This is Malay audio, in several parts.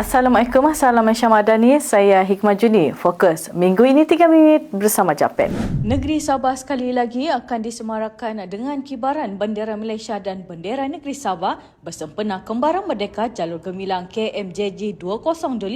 Assalamualaikum, Assalamualaikum Syah Madani. Saya Hikmah Juni. Fokus. Minggu ini 3 minit bersama Japan. Negeri Sabah sekali lagi akan disemarakan dengan kibaran bendera Malaysia dan bendera negeri Sabah bersempena kembaran merdeka jalur gemilang KMJG 2025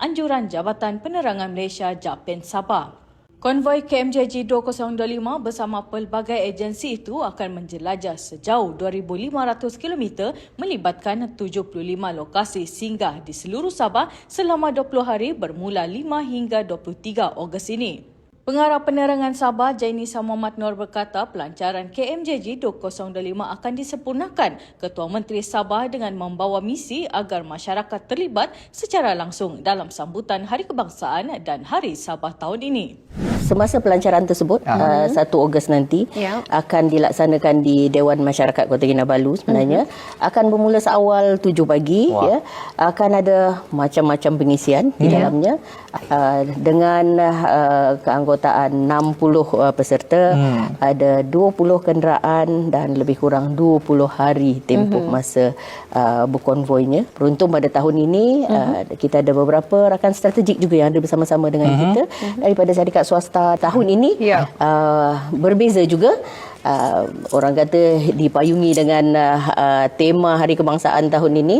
anjuran Jabatan Penerangan Malaysia Japan Sabah. Konvoi KMJG 2025 bersama pelbagai agensi itu akan menjelajah sejauh 2,500 km melibatkan 75 lokasi singgah di seluruh Sabah selama 20 hari bermula 5 hingga 23 Ogos ini. Pengarah Penerangan Sabah Jaini Muhammad Nur berkata pelancaran KMJG 2025 akan disempurnakan Ketua Menteri Sabah dengan membawa misi agar masyarakat terlibat secara langsung dalam sambutan Hari Kebangsaan dan Hari Sabah tahun ini. Semasa pelancaran tersebut uh, 1 Ogos nanti Ya. akan dilaksanakan di Dewan Masyarakat Kota Kinabalu sebenarnya. Akan bermula seawal 7 pagi Wah. ya. Akan ada macam-macam pengisian di dalamnya uh, dengan uh, keanggotaan 60 uh, peserta ada 20 kenderaan dan lebih kurang 20 hari tempoh masa uh, berkonvoinya. Beruntung pada tahun ini uh, kita ada beberapa rakan strategik juga yang ada bersama-sama dengan kita. Daripada syarikat swasta tahun ini Ya. uh, berbeza juga uh, orang kata dipayungi dengan uh, uh, tema Hari Kebangsaan tahun ini.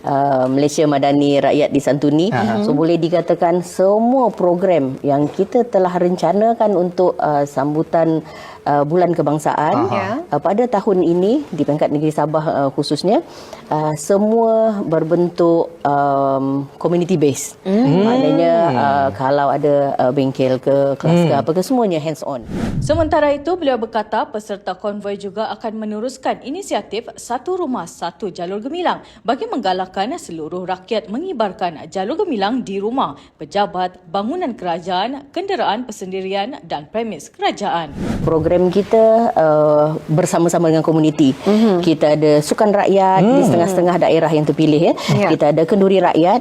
Uh, Malaysia Madani Rakyat Disantuni. So boleh dikatakan semua program yang kita telah rencanakan untuk uh, sambutan uh, bulan kebangsaan Ya. uh, pada tahun ini di peringkat negeri Sabah uh, khususnya uh, semua berbentuk um, community based maknanya uh, kalau ada uh, bengkel ke kelas ke apa ke semuanya hands on. Sementara itu, beliau berkata peserta konvoi juga akan meneruskan inisiatif Satu Rumah Satu Jalur Gemilang bagi menggalakkan seluruh rakyat mengibarkan jalur gemilang di rumah, pejabat, bangunan kerajaan, kenderaan persendirian dan premis kerajaan. program kita uh, bersama-sama dengan komuniti. Mm-hmm. Kita ada sukan rakyat mm. di setengah-setengah daerah yang terpilih ya. Ya. Kita ada kenduri rakyat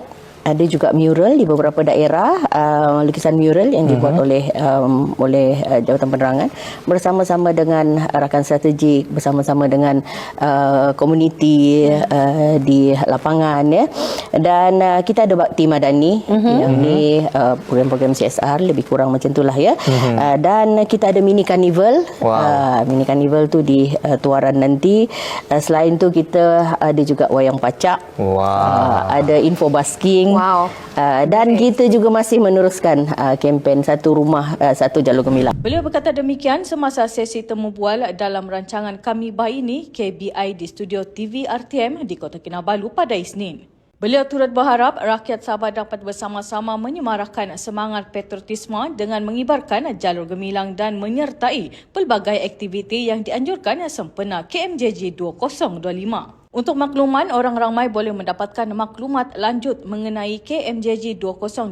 ada juga mural di beberapa daerah uh, lukisan mural yang dibuat Mhm. oleh um, oleh uh, Jabatan Penerangan bersama-sama dengan rakan strategik bersama-sama dengan uh, komuniti uh, di lapangan ya dan uh, kita ada bakti madani Mhm. yang ni uh, program-program CSR lebih kurang macam itulah ya uh, dan kita ada mini carnival. Wow. uh, mini carnival tu di uh, Tuaran nanti uh, selain tu kita ada juga wayang pacak Wah. Uh, ada info basking. Wow. Uh, dan kita juga masih meneruskan uh, kempen satu rumah uh, satu jalur gemilang. Beliau berkata demikian semasa sesi temu bual dalam rancangan Kami Bayi ini KBI di studio TV RTM di Kota Kinabalu pada Isnin. Beliau turut berharap rakyat Sabah dapat bersama-sama menyemarakkan semangat patriotisme dengan mengibarkan jalur gemilang dan menyertai pelbagai aktiviti yang dianjurkan sempena KMJG 2025. Untuk makluman, orang ramai boleh mendapatkan maklumat lanjut mengenai KMJG 2025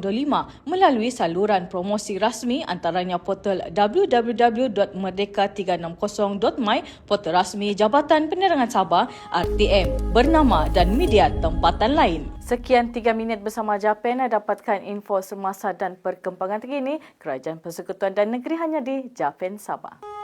melalui saluran promosi rasmi antaranya portal www.merdeka360.my, portal rasmi Jabatan Penerangan Sabah, RTM, bernama dan media tempatan lain. Sekian 3 minit bersama Japan dapatkan info semasa dan perkembangan terkini Kerajaan Persekutuan dan Negeri hanya di Japan Sabah.